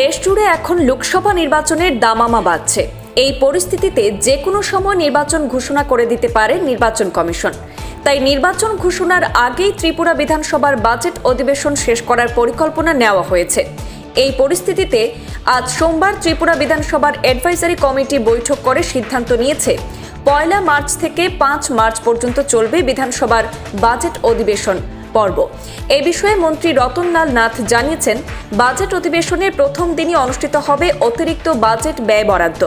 দেশ জুড়ে এখন লোকসভা নির্বাচনের দামামা বাজছে এই পরিস্থিতিতে যে কোনো সময় নির্বাচন ঘোষণা করে দিতে পারে নির্বাচন কমিশন। তাই নির্বাচন ঘোষণার আগেই ত্রিপুরা বিধানসভার বাজেট অধিবেশন শেষ করার পরিকল্পনা নেওয়া হয়েছে। এই পরিস্থিতিতে আজ সোমবার ত্রিপুরা বিধানসভার অ্যাডভাইজারি কমিটি বৈঠক করে সিদ্ধান্ত নিয়েছে, পয়লা মার্চ থেকে পাঁচ মার্চ পর্যন্ত চলবে বিধানসভার বাজেট অধিবেশন। পর্ব। এ বিষয়ে মন্ত্রী রতনলাল নাথ জানিয়েছেন, বাজেট অধিবেশনের প্রথম দিনই অনুষ্ঠিত হবে অতিরিক্ত বাজেট ব্যয় বরাদ্দ।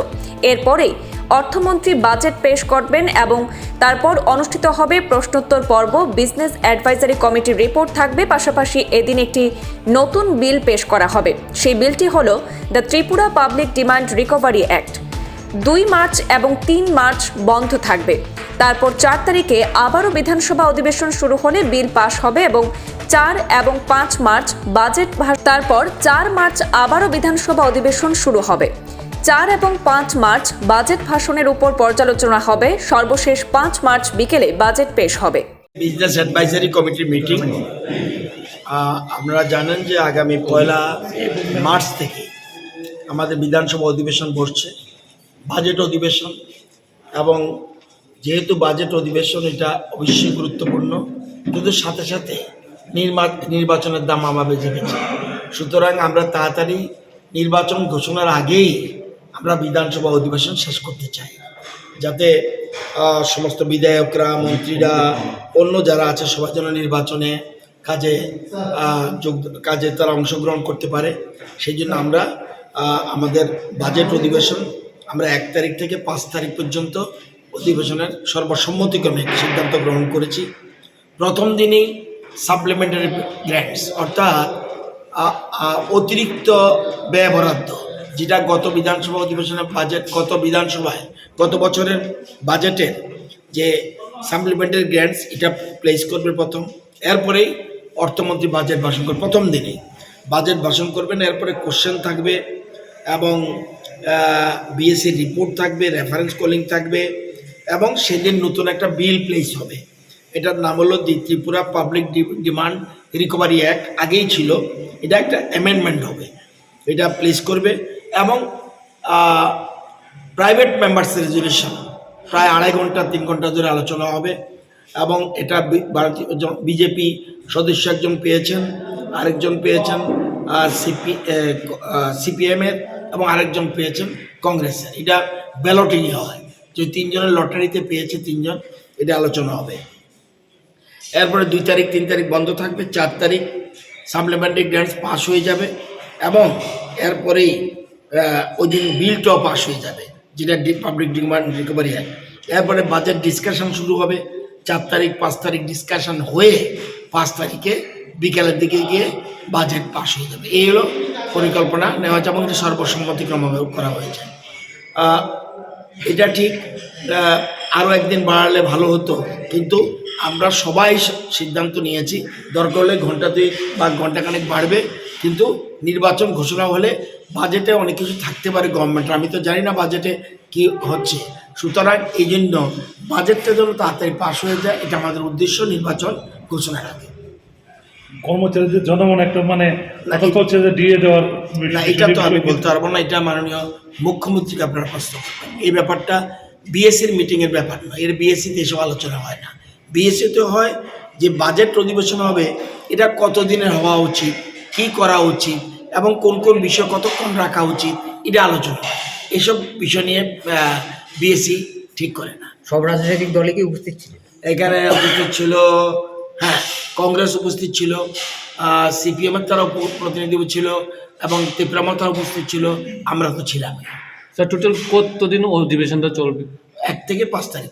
এরপরেই অর্থমন্ত্রী বাজেট পেশ করবেন এবং তারপর অনুষ্ঠিত হবে প্রশ্নোত্তর পর্ব। বিজনেস অ্যাডভাইজারি কমিটির রিপোর্ট থাকবে। পাশাপাশি এদিন একটি নতুন বিল পেশ করা হবে। সেই বিলটি হল the Tripura public demand recovery act. দুই মার্চ এবং তিন মার্চ বন্ধ থাকবে। তারপর চার তারিখে আবারও বিধানসভা অধিবেশন শুরু হলে বিল পাশ হবে এবং চার এবং পাঁচ মার্চ বাজেট তারপর চার মার্চ আবারও বিধানসভা অধিবেশন শুরু হবে। চার এবং পাঁচ মার্চ বাজেট ভাষণের উপর পর্যালোচনা হবে। সর্বশেষ পাঁচ মার্চ বিকেলে বাজেট পেশ হবে। বিজনেস অ্যাডভাইজারি কমিটির মিটিং। আপনারা জানেন যে আগামী পয়লা মার্চ থেকে আমাদের বিধানসভা অধিবেশন বসছে। বাজেট অধিবেশন এবং যেহেতু বাজেট অধিবেশন, এটা অবশ্যই গুরুত্বপূর্ণ। কিন্তু সাথে সাথে নির্মা, নির্বাচনের দাম আমা বেজে গেছে সুতরাং আমরা তাড়াতাড়ি নির্বাচন ঘোষণার আগেই আমরা বিধানসভা অধিবেশন শেষ করতে চাই। যাতে সমস্ত বিধায়করা, মন্ত্রীরা, অন্য যারা আছে সবার জন্য নির্বাচনে কাজে যোগ, কাজে তারা অংশগ্রহণ করতে পারে। সেই জন্য আমরা আমাদের বাজেট অধিবেশন আমরা এক তারিখ থেকে পাঁচ তারিখ পর্যন্ত অধিবেশনের সর্বসম্মতিক্রমে একটি সিদ্ধান্ত গ্রহণ করেছি। প্রথম দিনই সাপ্লিমেন্টারি গ্র্যান্টস অর্থাৎ অতিরিক্ত ব্যয় বরাদ্দ, যেটা গত বিধানসভা অধিবেশনের বাজেট গত বিধানসভায়, গত বছরের বাজেটের যে সাপ্লিমেন্টারি গ্র্যান্টস এটা প্লেস করবে প্রথম। এরপরেই অর্থমন্ত্রী বাজেট ভাষণ করবে প্রথম দিনেই বাজেট ভাষণ করবেন, এরপরে কোশ্চেন থাকবে এবং বিএসসি রিপোর্ট থাকবে রেফারেন্স কলিং থাকবে এবং সেদিন নতুন একটা বিল প্লেস হবে। এটার নাম হলো the Tripura public demand recovery act আগেই ছিল। এটা একটা অ্যামেন্ডমেন্ট হবে। এটা প্লেস করবে এবং প্রাইভেট মেম্বার্স রেজুলেশন প্রায় আড়াই ঘণ্টা, তিন ঘণ্টা ধরে আলোচনা হবে এবং এটা ভারতীয় বিজেপি সদস্য একজন পেয়েছেন, আরেকজন পেয়েছেন আর সিপি সিপিএমের এবং আরেকজন পেয়েছেন কংগ্রেসের। এটা ব্যালটিং হয়। যে তিনজনের লটারিতে পেয়েছে তিনজন, এটা আলোচনা হবে। এরপরে দুই তারিখ, তিন তারিখ বন্ধ থাকবে, চার তারিখ সাপ্লিমেন্টারি গ্র্যান্টস পাস হয়ে যাবে এবং এরপরেই ওই দিন বিলটাও পাস হয়ে যাবে, যেটা পাবলিক ডিমান্ড রিকভারি অ্যাক্ট। এরপরে বাজেট ডিসকাশন শুরু হবে, চার তারিখ, পাঁচ তারিখ ডিসকাশন হয়ে পাঁচ তারিখে বিকেলের দিকে গিয়ে বাজেট পাস হয়ে যাবে। এই হলো পরিকল্পনা, নেওয়া হয়েছে এবং এটা সর্বসম্মতিক্রমভাবে করা হয়েছে। এটা ঠিক আরও একদিন বাড়ালে ভালো হতো। কিন্তু আমরা সবাই সিদ্ধান্ত নিয়েছি, দরকার হলে ঘণ্টা দুই বা ঘন্টাখানেক বাড়বে, কিন্তু নির্বাচন ঘোষণা হলে বাজেটে অনেক কিছু থাকতে পারে গভর্নমেন্টের আমি তো জানি না বাজেটে কি হচ্ছে। সুতরাং এই জন্য বাজেটটা যেন তাড়াতাড়ি পাশ হয়ে যায়, এটা আমাদের উদ্দেশ্য নির্বাচন ঘোষণার আগে। কর্মচারীদের জনগণ একটা মানে চলছে যে দিয়ে দেওয়ার না এটা তো আমি বলতে পারব না এটা মাননীয় মুখ্যমন্ত্রীকে আপনারা প্রশ্ন এই ব্যাপারটা বিএসসির মিটিংয়ের ব্যাপার নয় এর বিএসসিতে এসব আলোচনা হয় না। বিএসসিতে হয় যে বাজেট অধিবেশন হবে এটা কত দিনের হওয়া উচিত কি করা উচিত এবং কোন কোন বিষয় কতক্ষণ রাখা উচিত এটা আলোচনা হয়। এসব বিষয় নিয়ে বিএসসি ঠিক করে না। সব রাজনৈতিক দলে কি উপস্থিত ছিল? এখানে উপস্থিত ছিল হ্যাঁ কংগ্রেস উপস্থিত ছিল সিপিএমের তারা প্রতিনিধি ছিল এবং ত্রিপুরামার তারা উপস্থিত ছিল আমরা তো ছিলাম স্যার টোটাল কতদিন অধিবেশনটা চলবে? এক থেকে পাঁচ তারিখ।